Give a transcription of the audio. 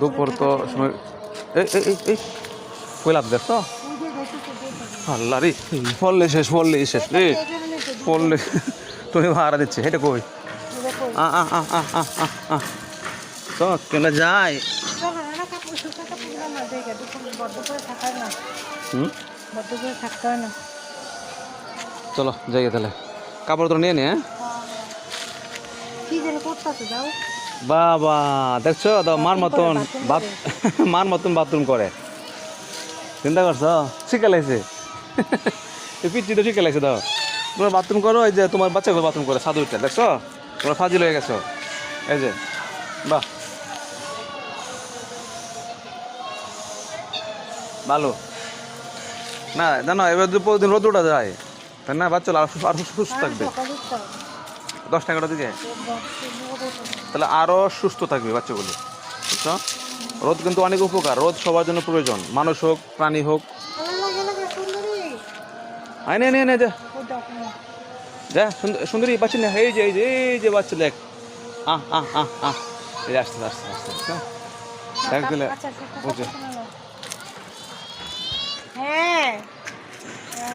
দুপুর তো সময় এই আল্লাহ রে, পড়লে শেষ পড়লে শেষ। রে পড়লে তুমি ভাড়া দিচ্ছে কই? তো কেন যায়? চলো, যাই তাহলে। কাপড় তো নিয়ে নে হ্যাঁ? কি যেন যাও। বাবা দেখছ? তো মার মতন বাথ মার মতন বাথরুম করে। চিন্তা করছ? শিখে লাগছে পিচ্ছি তো শিখে লাগছে তো তোমরা বাথরুম করো এই যে তোমার বাচ্চাগুলো বাথরুম করে সাধু উঠে দেখছ? তোমরা ফাজিল হয়ে গেছো। এই যে বাহ। ভালো না জানো এবার যদি প্রতিদিন রোদ উঠা যায় তাই না বাচ্চা আরও আরও সুস্থ থাকবে। দশটা এগারোটার দিকে? তাহলে আরও সুস্থ থাকবে বাচ্চাগুলো বুঝছ? রোদ কিন্তু অনেক উপকার রোদ সবার জন্য প্রয়োজন। মানুষ হোক প্রাণী হোক। আয় নে নে যা। যা সুন্দর- বাচ্চা না এই যে এই যে এই যে বাচ্চা দেখ। আহ আহ আহ আহ। এই আসতে আসতে আসতে আসতে দেখ দিলে আচ্ছা,